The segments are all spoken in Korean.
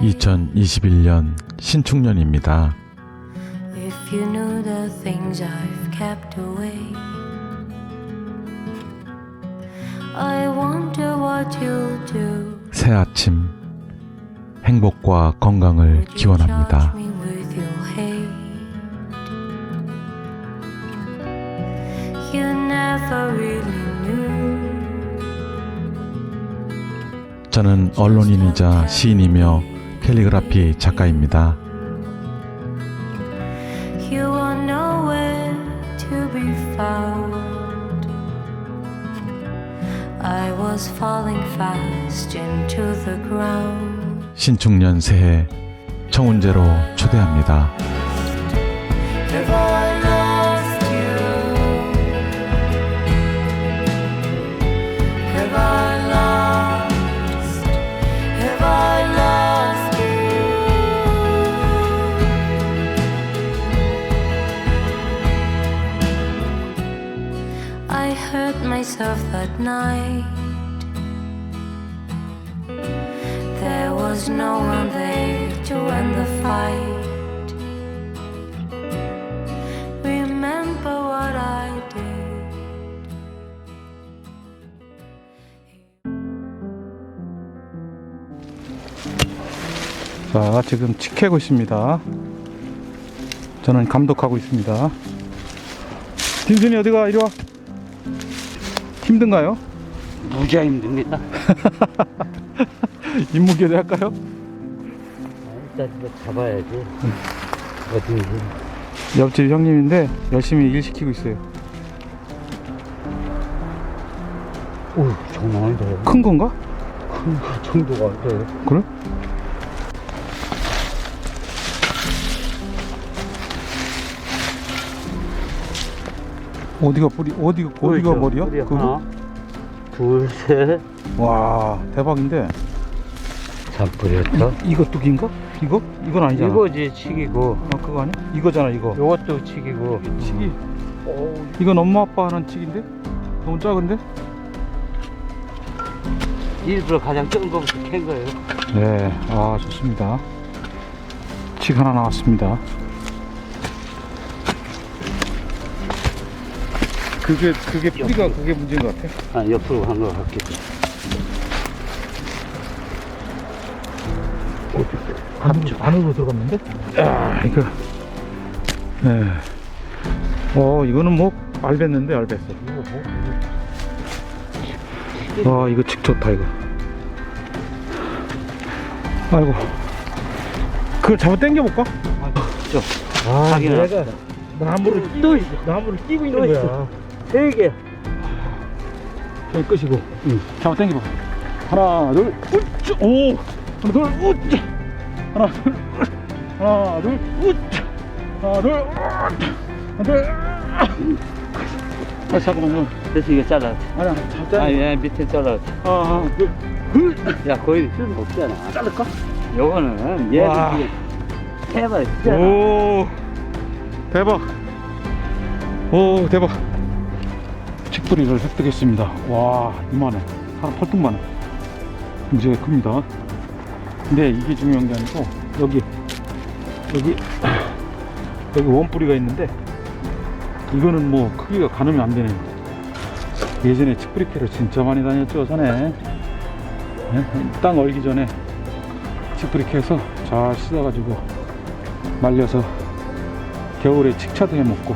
2021년 신축년입니다. if you knew the things I've kept away. I wonder what you'll do. 새 아침 행복과 건강을 기원합니다. You never really 저는 언론인이자 시인이며 캘리그라피 작가입니다. 신축년 새해 청운제로 초대합니다. Myself that night. There was no one there to end the fight. Remember what I did. 자, 지금 치 캐고 있습니다. 저는 감독하고 있습니다. 진순이 어디가? 이리 와. 힘든가요? 무지하 힘듭니다. 인무교대 할까요? 일단 이거 잡아야지. 어디 옆집 형님인데 열심히 일 시키고 있어요. 오 장난 아니다. 큰 건가? 그 정도가 어때? 그래? 어디가 뿌리? 어디가 어디가 머리야? 뿌리 그거? 하나, 둘, 셋. 와 대박인데. 잘 뿌렸죠. 이, 이거 뚝인가? 이거? 이건 아니잖아. 이거지 치기고. 아 그거 아니야? 이거잖아 이거. 요것도 치기고. 치기. 이건 엄마 아빠 하는 치기인데? 너무 작은데? 일부러 가장 적은 거부터 캔 거예요. 네, 아 좋습니다. 칙 하나 나왔습니다. 그게 그게 뿌리가 그게 문제인 것 같아. 아 옆으로 간거 같게. 안으로, 안으로 들어갔는데? 아 이거. 네. 어 이거는 뭐 알bes는데 알bes어. 와 이거 칙 좋다 이거. 아이고. 그걸 잡아 당겨 볼까? 아, 자기는 얘가 나무를 끼고 있어. 나무를 끼고 있는 또 거야. 있어. 세 개. 여기 끄시고. 응. 잡아 당겨봐. 하나, 둘, 우쭈. 오. 하나, 둘, 우쭈. 하나, 둘, 하나, 둘, 우쭈. 하나, 둘, 우쭈. 하나, 둘. 아, 잠깐만요. 그래서 이거 잘라. 아니야, 잡자. 아, 예, 밑에 잘라. 아, 둘, 둘. 야, 거의 필요 없잖아. 자를까? 요거는 해봐야 되잖아. 오. 대박. 오, 대박. 칡뿌리를 획득했습니다. 와, 이만해. 사람 펄뚝만해. 이제 큽니다. 근데 이게 중요한 게 아니고, 여기, 여기, 여기 원뿌리가 있는데, 이거는 뭐 크기가 가늠이 안 되네. 예전에 칡뿌리 캐러 진짜 많이 다녔죠, 전에. 네? 땅 얼기 전에 칡뿌리 캐서 잘 씻어가지고 말려서 겨울에 칡차도 해 먹고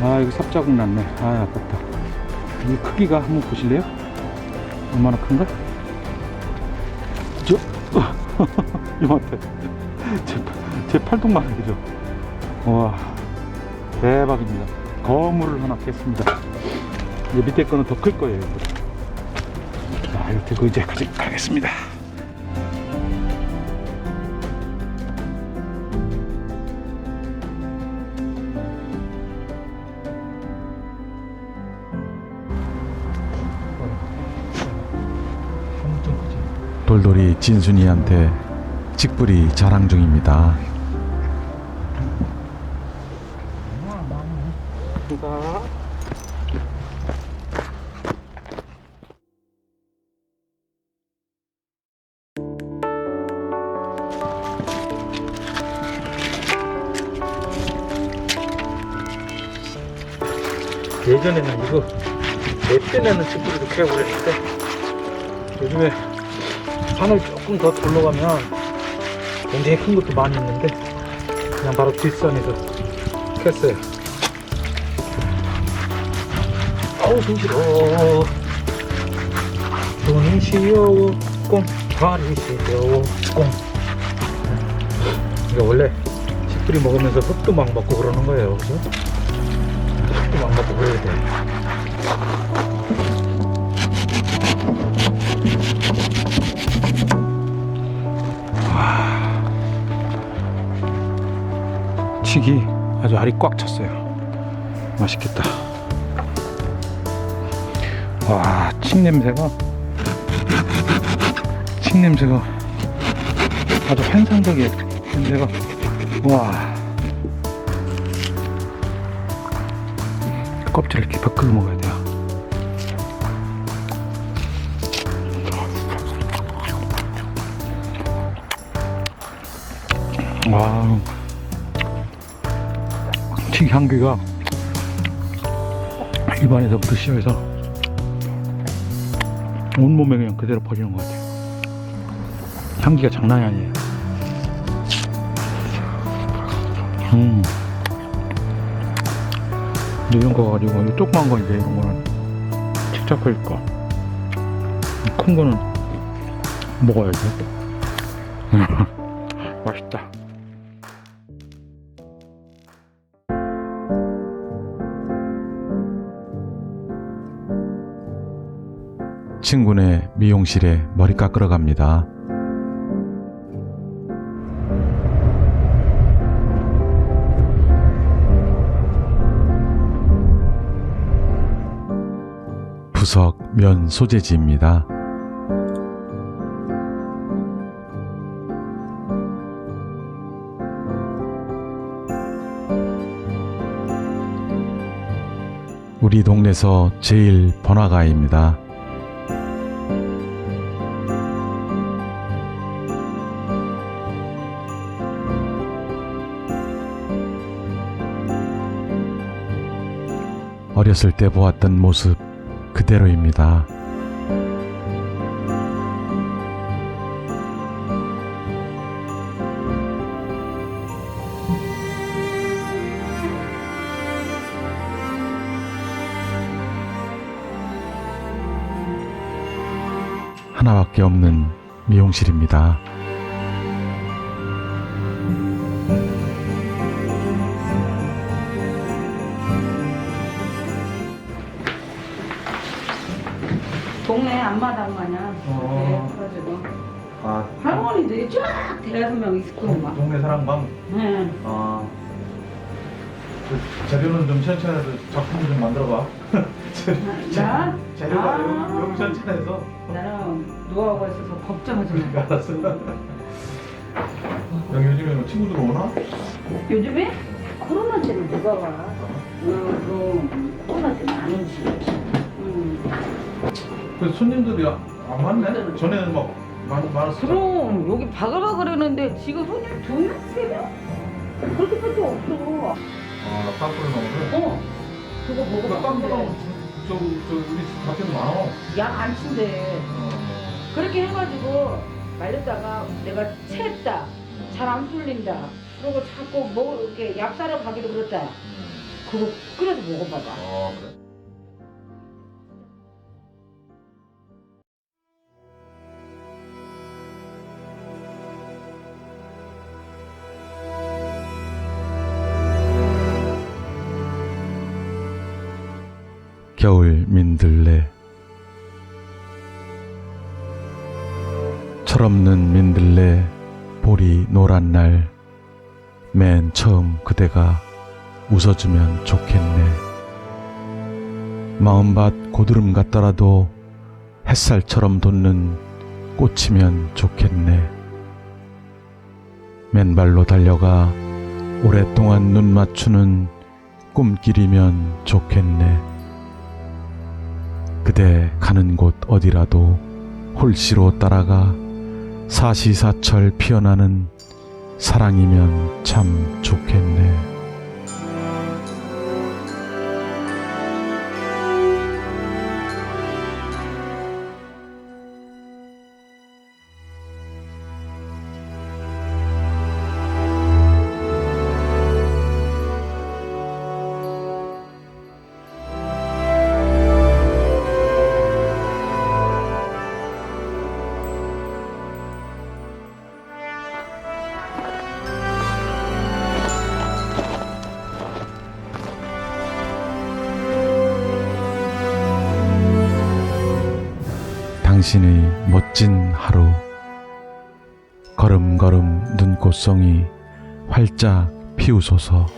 아 이거 삽자국 났네 아 아깝다 이 크기가 한번 보실래요? 얼마나 큰가? 저 이만해 제, 제 팔뚝만 해 그죠? 와 대박입니다 거물을 하나 깼습니다 이제 밑에 거는 더 클 거예요 이거. 자 이렇게 그 이제 가지 가겠습니다 돌돌이 진순이한테 직불이 자랑 중입니다. 예전에는 이거 내 뜬에는 직불이도 캐고 그랬는데 요즘에 산을 조금 더 둘러가면 굉장히 큰 것도 많이 있는데 그냥 바로 뒷산에서 아우 손 시려 손이 시려워 꽁 발이 시려워 꽁 이게 원래 칡뿌리 먹으면서 흙도 막 먹고 그러는 거예요. 그죠? 흙도 막 먹고 그래야 돼 칡이 아주 알이 꽉 찼어요. 맛있겠다. 와, 칡 냄새가 칡 냄새가 아주 환상적이에요. 냄새가 와. 껍질을 이렇게 벗겨 먹어야 돼요. 와. 칡 향기가 입안에서부터 시작해서 온몸에 그냥 그대로 퍼지는 것 같아요. 향기가 장난이 아니에요. 음. 이런 거 가지고, 이 조그만 거 이제 이런 거는 칙착할 거. 큰 거는 먹어야지. 맛있다. 친구네 미용실에 머리 깎으러 갑니다. 부석 면 소재지입니다. 우리 동네에서 제일 번화가입니다. 어렸을 때 보았던 모습 그대로입니다. 하나밖에 없는 미용실입니다. 아, 할머니들이 쫙 대여섯 명 있을 거만. 동네 사랑방. 네. 아. 재료는 좀 천천히 작품 좀 만들어봐. 나? 재료가 아. 영, 영 천천해서. 나는 노하우가 있어서 걱정하지 마. 알았어. 여기 요즘에 뭐 친구들 오나? 요즘에 코로나 때는 누가 와? 응, 그럼 코로나 때는 안 오지. 응. 그 손님들이 안 많네? 전에는 막 많, 많았어. 그럼 여기 바글바글했는데 지금 손님 두 명, 세 명? 그렇게밖에 없어. 아, 땀불 나오네. 어. 그거 그 먹어봐. 땀불 나오면 저, 저, 우리 밖에도 많아. 약안 친대. 어. 그렇게 해가지고 말렸다가 내가 채했다. 잘 안 풀린다. 그리고 자꾸 뭐 이렇게 약 사러 가기도 그랬다. 그거 끓여서 먹어봐봐. 아, 그래? 겨울 민들레. 철없는 민들레 볼이 노란 날. 맨 처음 그대가 웃어주면 좋겠네. 마음밭 고드름 같더라도 햇살처럼 돋는 꽃이면 좋겠네. 맨발로 달려가 오랫동안 눈 맞추는 꿈길이면 좋겠네 그대 가는 곳 어디라도 홀씨로 따라가 사시사철 피어나는 사랑이면 참 좋겠네. 당신의 멋진 하루. 걸음걸음 눈꽃송이 활짝 피우소서.